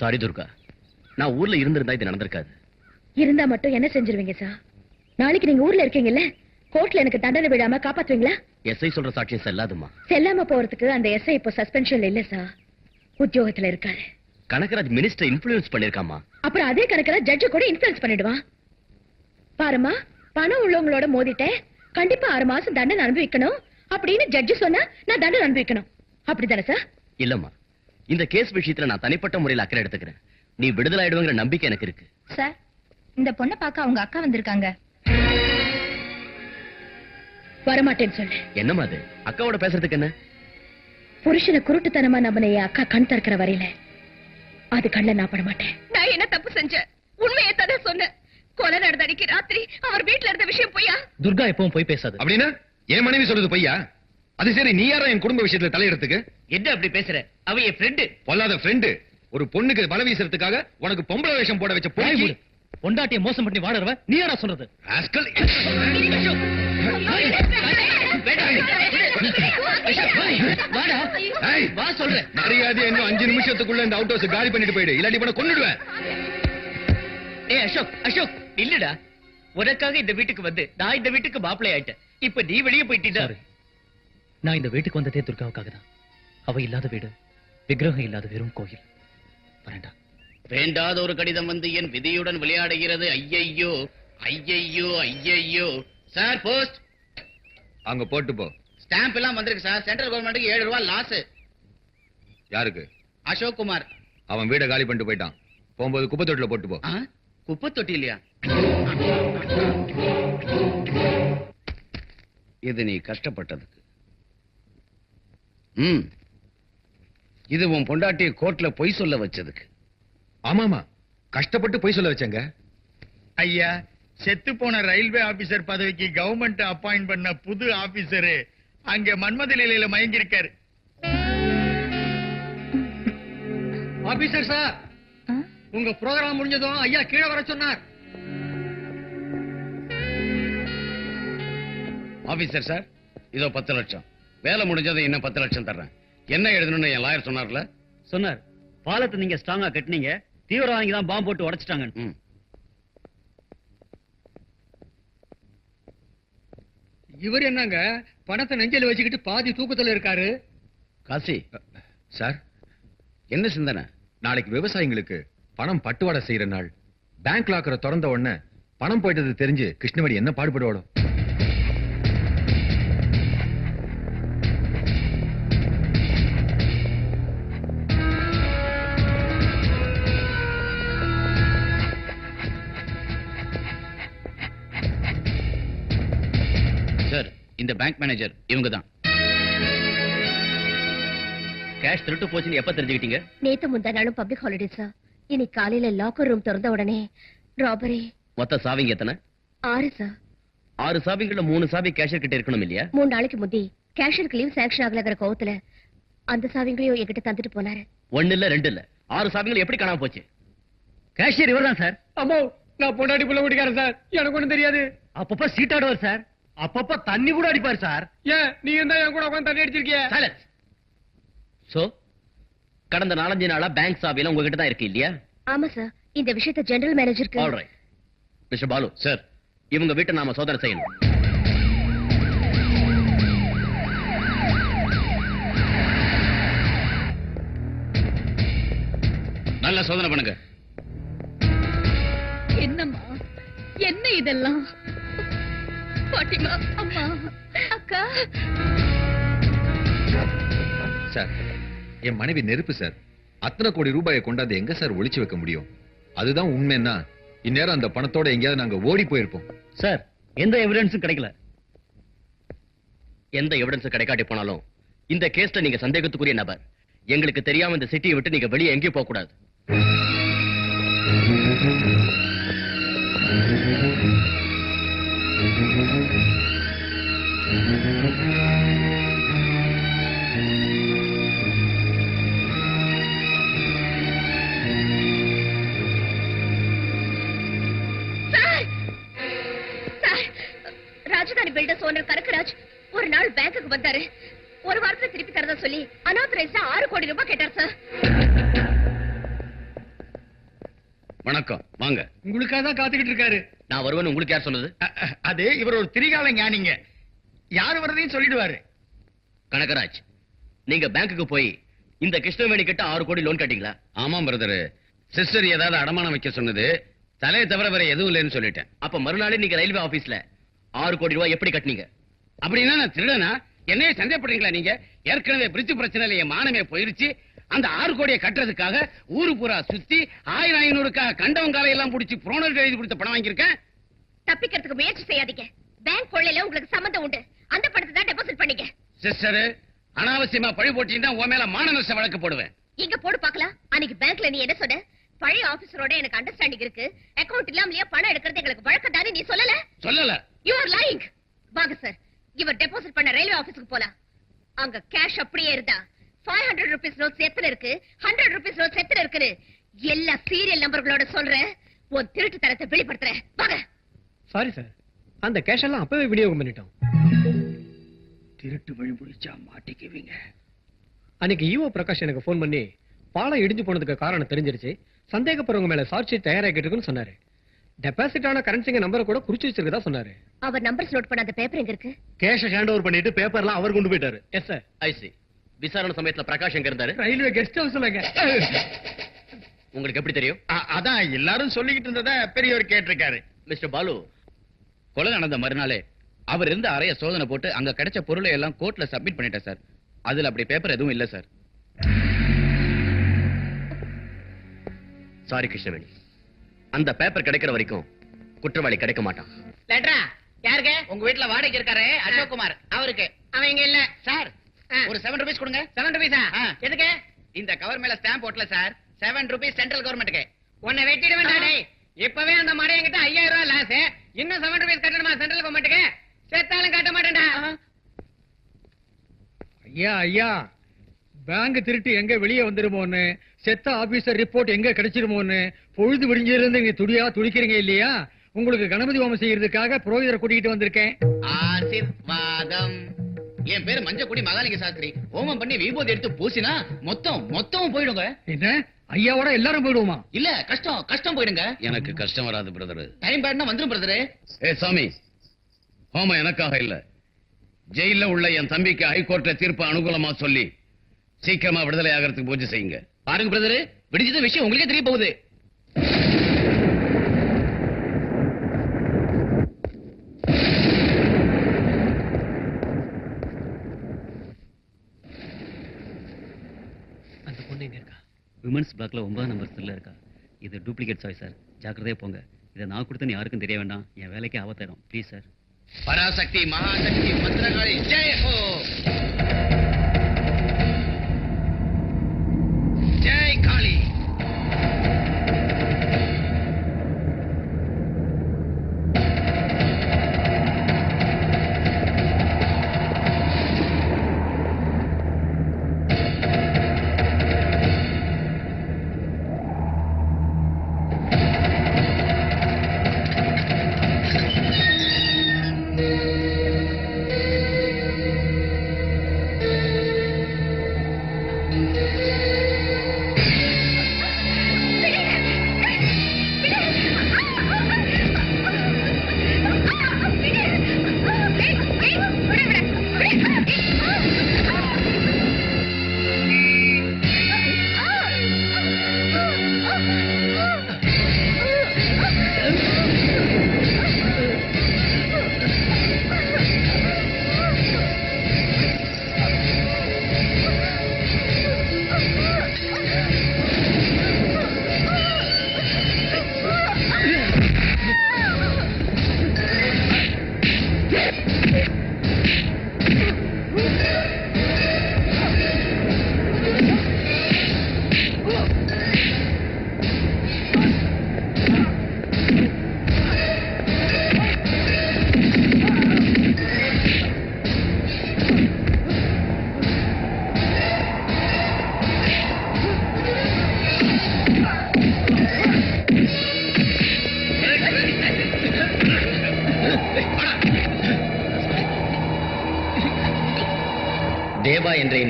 Sorry Durga. நான் ஊர்ல இருந்திருந்தா இது நடந்திருக்காது. இருந்தா மட்டும் என்ன செஞ்சிருவீங்க சார் நாளைக்கு நீங்க ஊர்ல இருக்கீங்கல்ல? கோர்ட்ல எனக்கு தண்டனை விடாம காப்பாத்துவீங்களா? எஸ்ஐ சொல்ற சாட்சியம் செல்லாதுமா செல்லாம போறதுக்கு அந்த எஸ்ஐ இப்போ சஸ்பென்ஷன்ல இல்ல சார் உத்தியோகத்துல இருக்காரு. கனகராஜ் மினிஸ்டர் இன்ஃபுளுன்ஸ் பண்ணிருக்காமா அப்புறம் அதே கணக்குல ஜட்ஜ கூட இன்ஃபுளுன்ஸ் பண்ணிடுவான். பாருமா பணம் உள்ளவங்களோட மோதிட்டேன் கண்டிப்பா ஆறு மாசம் தண்டனை அனுபவிக்கணும் அப்படின்னு ஜட்ஜு சொன்னா நான் தண்டனை அனுபவிக்கணும். அப்படிதானே சார் இல்லம்மா. இந்த கேஸ் விஷயத்துல நான் தனிப்பட்ட முறையில் அக்கறை எடுத்துக்கிறேன். நீ விடுதலை ஆயிடுவேங்கிற நம்பிக்கை எனக்கு இருக்கு. சார் இந்த பொண்ணை பார்க்க அவங்க அக்கா வந்திருக்காங்க. வரமாட்டேன்னு சொல்லு. என்னம்மா அது? அக்காவோட பேசுறதுக்கு என்ன? புருஷனை குருட்டுத்தனமா நம்பின என் அக்கா கண் திறக்கிற வரையில அது கண்ணில் நான் பட மாட்டேன். நான் என்ன தப்பு செஞ்சேன்? உண்மையை தானே சொன்னேன். கொலை நடந்த அன்னைக்கு ராத்திரி அவர் வீட்ல இருந்த விஷயம் பொய்யா? துர்கா எப்பவும் போய் பேசாது. அப்படின்னா என் மனைவி சொல்றது பொய்யா? அது சரி நீ யாரா என் குடும்ப விஷயத்துல தலையிடறதுக்கு என்ன அப்படி பேசுற? அவ என் ஃப்ரெண்டு பொல்லாத ஃப்ரெண்டு ஒரு பொண்ணுக்கு பல வீசுறதுக்காக உனக்கு பொம்பளை வேஷம் போட வச்ச பொய் பொண்டாட்டிய மோசம் பண்ணி வாடுறவ நீ யாரா சொல்றது? ராஸ்கல். வா சொல்றேன் மரியாதை இன்னும் அஞ்சு நிமிஷத்துக்குள்ள இந்த அவுட் ஹவுஸ் காலி பண்ணிட்டு போயிடு. இல்லாட்டி கொன்னுடுவேன். ஏய் அசோக் அசோக் இல்லடா உனக்காக இந்த வீட்டுக்கு வந்து நான் இந்த வீட்டுக்கு மாப்பிள்ளை ஆயிட்டேன் இப்ப நீ வெளியே போயிட்டீடா நான் இந்த வீட்டுக்கு வந்ததே துர்காவுக்காக தான். அவ இல்லாத வீடு விக்கிரகம் இல்லாத வெறும் கோயில். வரேன்டா. வேண்டாத ஒரு கடிதம் வந்து என் விதியுடன் விளையாடுகிறது. ஐயையோ ஐயையோ ஐயையோ. சார் போஸ்ட் அங்க போட்டு போ. ஸ்டாம்ப் எல்லாம் வந்திருக்கு சார் சென்ட்ரல் கவர்மெண்ட்டுக்கு ஏழு ரூபாய் லாஸ் யாருக்கு? அசோக் குமார். அவன் வீட காலி பண்ணிட்டு போயிட்டான். போகும்போது குப்பை தொட்டில போட்டு போ? குப்பை தொட்டி இல்லையா? இது நீ கஷ்டப்பட்டதுக்கு. ம். இது உன் பொண்டாட்டிய கோர்ட்ல பொய் சொல்ல வச்சதுக்கு. ஆமாமா. கஷ்டப்பட்டு போய் சொல்ல வச்சேங்க. ஐயா செத்து போன ரயில்வே ஆபீசர் பதவிக்கு கவர்மெண்ட் அப்பாயிண்ட் பண்ண புது ஆபீசரு அங்க மன்மத நிலையில மயங்கிருக்காரு ஆபீசர் சார் உங்க ப்ரோகிராம் முடிஞ்சதும் ஐயா கீழே வர சொன்னார். ஆபீசர் சார் இதோ பத்து லட்சம். வேலை முடிஞ்சது இன்னும் பத்து லட்சம் தர்றேன். என்ன எழுதணும்னு என் லாயர் சொன்னார்ல? சொன்னார். பாலத்தை நீங்க ஸ்ட்ராங்கா கட்டினீங்க. தீவிரவாதி தான் பாம்பு போட்டு உடைச்சிட்டாங்க இவர் என்னங்க? பணத்தை நெஞ்சில வச்சுக்கிட்டு பாதி தூக்கத்துல இருக்காரு? காசி சார் என்ன சிந்தனை? நாளைக்கு விவசாயிங்களுக்கு பணம் பட்டுவாடை செய்யற நாள். பேங்க் லாக்கரை திறந்த உடனே பணம் போயிட்டது தெரிஞ்சு கிருஷ்ணவேணி என்ன பாடுபடுவாடோ இந்த பேங்க் மேனேஜர் இவங்க தான் கேஷ் திருட்டு போச்சுன்னு எப்ப தெரிஞ்சுக்கிட்டீங்க? நேத்து முந்தா நாளும் பப்ளிக் ஹாலிடே சார் இன்னைக்கு காலையில லாக்கர் ரூம் திறந்த உடனே ராபரி மொத்த சாவிங்க எத்தனை? ஆறு சார் ஆறு சாவிங்கள்ல மூணு சாவி கேஷியர் கிட்ட இருக்கணும் இல்லையா? மூணு நாளைக்கு முந்தி கேஷியருக்கு லீவ் சாங்ஷன் ஆகலங்கிற கோவத்துல அந்த சாவிங்களையும் என்கிட்ட தந்துட்டு போனாரு. ஒண்ணு இல்ல ரெண்டு இல்ல. ஆறு சாவிங்கள் எப்படி காணாம போச்சு? கேஷியர் இவர்தான் சார் அம்மோ நான் பொண்டாட்டி புள்ள ஓடிக்காரன் சார் எனக்கு ஒண்ணும் தெரியாது. அப்பப்ப சீட்டாடுவார் சார் அப்பப்ப தண்ணி கூட அடிப்பார் சார். ஏன்? நீ இருந்தா என் கூட உட்காந்து தண்ணி அடிச்சிருக்கிய? சைலன்ஸ் சோ கடந்த நாலஞ்சு நாளா பேங்க் சாவியெல்லாம் உங்ககிட்ட தான் இருக்கு இல்லையா? ஆமா சார் இந்த விஷயத்தை ஜெனரல் மேனேஜருக்கு all right mister Balu sir இவங்க வீட்டை நாம சோதனை செய்யணும். நல்லா சோதனை பண்ணுங்க. என்னம்மா? என்ன இதெல்லாம்? பாட்டிமா அம்மா அக்கா. சார் என் மனைவி நெருப்பு சார். அத்தனை கோடி ரூபாயை கொண்டாந்து எங்க சார் ஒளிச்சு வைக்க முடியும்? அதுதான் உண்மைன்னா இந்நேரம் அந்த பணத்தோட எங்கேயாவது நாங்க ஓடி போயிருப்போம். சார் எந்த எவிடன்ஸும் கிடைக்கல. எந்த எவிடன்ஸ் கிடைக்காட்டி போனாலும் இந்த கேஸ்ல நீங்க சந்தேகத்துக்குரிய நபர். எங்களுக்கு தெரியாம இந்த சிட்டியை விட்டு நீங்க வெளியே எங்கேயும் போக கூடாது சார் வணக்கம். வாங்க. உங்களுக்காக தான் காத்துக்கிட்டு இருக்காரு. நான் வருவேன்னு உங்களுக்கு யார் சொன்னது? அ, அது இவர் ஒரு திரிகால ஞானிங்க. யாரு வரதையும் சொல்லிடுவாரு. கனகராஜ் நீங்க பேங்க்குக்கு போய் இந்த கிருஷ்ணவேணி கிட்ட ஆறு கோடி லோன் கட்டிங்களா ஆமா பிரதர். சிஸ்டர் ஏதாவது அடமானம் வைக்க சொன்னது. தலையை தவிர வேற எதுவும் இல்லைன்னு சொல்லிட்டேன். அப்ப மறுநாளே நீங்க ரயில்வே ஆபீஸ்ல ஆறு கோடி ரூபாய் எப்படி கட்டினீங்க? அப்படின்னா நான் திருடனா? என்னைய சந்தேகப்படுறீங்களா நீங்க? ஏற்கனவே பிரிட்ஜ் பிரச்சனையில என் மானமே போயிருச்சு. அந்த ஆறு கோடியை கட்டுறதுக்காக ஊரு பூரா சுத்தி ஆயிரம் ஐநூறுக்காக கண்டவங்காலை எல்லாம் புடிச்சு புரோனர் எழுதி கொடுத்த பணம் வாங்கியிருக்கேன். தப்பிக்கிறதுக்கு முயற்சி செய்யாதீங்க. பேங்க் கொள்ளையில உங்களுக்கு சம்மந்தம் உண்டு. அந்த பணத்தை தான் டெபாசிட் பண்ணீங்க சிஸ்டர் அனாவசியமா பழி போட்டீங்கன்னா உன் மேல மான நஷ்ட வழக்கு போடுவேன். இங்க போடு பார்க்கலாம். அன்னைக்கு பேங்க்ல நீ என்ன சொன்ன? பழைய ஆபீசரோட எனக்கு அண்டர்ஸ்டாண்டிங் இருக்கு. அக்கவுண்ட் இல்லாமலேயே பணம் எடுக்கிறது எங்களுக்கு வழக்கம் தானே நீ சொல்லல? சொல்லல. யூ ஆர் லைங் வாங்க சார் இவர் டெபாசிட் பண்ண ரயில்வே ஆபீஸ்க்கு போலாம். அங்க கேஷ் அப்படியே இருந்தா. ஃபைவ் ஹண்ட்ரட் ருபீஸ் நோட்ஸ் எத்தனை இருக்கு? ஹண்ட்ரட் ருபீஸ் நோட்ஸ் எத்தனை இருக்குன்னு? எல்லா சீரியல் நம்பர்களோட சொல்றேன். உன் திருட்டு தரத்தை வெளிப்படுத்துறேன். வாங்க. சாரி சார் அந்த கேஷ் எல்லாம் அப்பவே விநியோகம் பண்ணிட்டோம். திருட்டு வழி முடிச்சா மாட்டிக்குவீங்க. அன்னைக்கு ஈவோ பிரகாஷ் எனக்கு ஃபோன் பண்ணி பாலம் இடிஞ்சு போனதுக்கு காரணம் தெரிஞ்சிருச்சு. சந்தேகப்படுறவங்க மேல ஷீட் தயாராகிட்டு இருக்குன்னு சொன்னாரு. டெபாசிட் ஆன கரன்சிங்க நம்பரை கூட குறிச்சு வச்சிருக்கதா சொன்னாரு. அவர் நம்பர்ஸ் நோட் பண்ண அந்த பேப்பர் எங்க இருக்கு? கேஷ ஹேண்ட் ஓவர் பண்ணிட்டு பேப்பர்லாம் அவர் கொண்டு போயிட்டாரு. எஸ் சார் ஐசி விசாரணை சமயத்துல பிரகாஷ் எங்க இருந்தாரு? ரயில்வே கெஸ்ட் ஹவுஸ்லங்க உங்களுக்கு எப்படி தெரியும்? அதான் எல்லாரும் சொல்லிக்கிட்டு இருந்தத பெரியவர் கேட்டிருக்காரு. மிஸ்டர் பாலு கொலை நடந்த மறுநாளே அவர் இருந்த அறைய சோதனை போட்டு அங்க கிடைச்ச பொருளை எல்லாம் கோர்ட்ல சப்மிட் பண்ணிட்டேன் சார். அதுல அப்படி பேப்பர் எதுவும் இல்ல சார். சாரி கிருஷ்ணவேணி. அந்த பேப்பர் கிடைக்கிற வரைக்கும் குற்றவாளி கிடைக்க மாட்டான். லெட்டரா யாருக்கு? உங்க வீட்ல வாடகை இருக்காரு அசோக் குமார் அவருக்கு. அவன் இங்க இல்ல. சார் ஒரு செவன் ருபீஸ் கொடுங்க. செவன் ருபீஸா எதுக்கு? இந்த கவர் மேல ஸ்டாம்ப் ஓட்டல சார் செவன் ருபீஸ் சென்ட்ரல் கவர்மெண்ட்டுக்கு உன்னை வெட்டிட வேண்டாடே இப்பவே அந்த மடை என்கிட்ட ஐயாயிரம் ரூபாய் லாஸ் இன்னும் செவன் ருபீஸ் கட்டணுமா சென்ட்ரல் கவர்மெண்ட்டுக்கு செத்தாலும் கட்ட மாட்டேன்டா. ஐயா ஐயா. பேங்க் திருட்டு எங்க வெளியே வந்துருமோன்னு செத்த ஆபீசர் ரிப்போர்ட் எங்க கிடைச்சிருமோன்னு பொழுது விடிஞ்சிருந்து நீங்க துடியா துடிக்கிறீங்க இல்லையா? உங்களுக்கு கணபதி ஹோமம் செய்யறதுக்காக புரோகிதரை கூட்டிகிட்டு வந்திருக்கேன். ஆசிர்வாதம். என் பேரு மஞ்சக்குடி மகாலிங்க சாஸ்திரி. ஹோமம் பண்ணி விபூதி எடுத்து பூசினா மொத்தம் மொத்தம் போயிடுங்க. என்ன? ஐயாவோட எல்லாரும் போயிடுவோமா? இல்ல கஷ்டம் கஷ்டம் போயிடுங்க. எனக்கு கஷ்டம் வராது பிரதர் டைம் பேட்னா வந்துரும் பிரதர் ஏ சாமி. ஹோமம் எனக்காக இல்ல. ஜெயில உள்ள என் தம்பிக்கு ஹைகோர்ட்ல தீர்ப்பு அனுகூலமா சொல்லி சீக்கிரமா விடுதலை ஆகிறதுக்கு பூஜை செய்யுங்க. பாருங்க பிரதர் விடிஞ்சது விஷயம் உங்களுக்கே தெரிய போகுது அந்த பொண்ணு எங்க இருக்கா விமன்ஸ் பிளாக்ல ஒன்பதாம் நம்பர் செல்ல இருக்கா. இது டூப்ளிகேட் சாய் சார் ஜாக்கிரதையா போங்க. இதை நான் கொடுத்தேன்னு யாருக்கும் தெரிய வேண்டாம். என் வேலைக்கு ஆபத்தாயிடும் ப்ளீஸ் சார் பராசக்தி மகாசக்தி மந்திரகாளி ஜெய ஹோ! Yeah.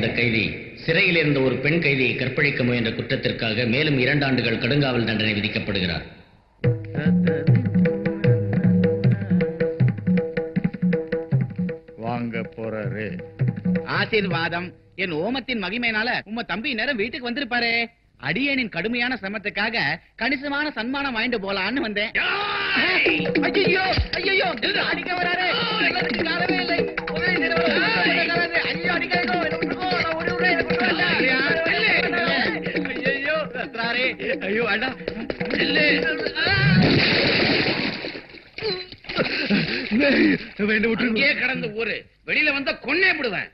இந்த கைதி சிறையில் இருந்த ஒரு பெண் கைதியை கற்பழிக்க முயன்ற குற்றத்திற்காக மேலும் இரண்டு ஆண்டுகள் கடுங்காவல் தண்டனை விதிக்கப்படுகிறார் வாங்க போறாரு ஆசீர்வாதம் என் ஓமத்தின் மகிமையினால உம்ம தம்பி நேரம் வீட்டுக்கு வந்திருப்பாரே அடியேனின் கடுமையான சிரமத்துக்காக கணிசமான சன்மானம் வாங்கிட்டு போலான்னு வந்தேன் ஐயோ ஐயோ அடிக்க வராரு ஐயோ நில்லு. வேண்டு விட்டு கடந்து ஊரு. வெளியில வந்தா கொன்னே விடுவேன்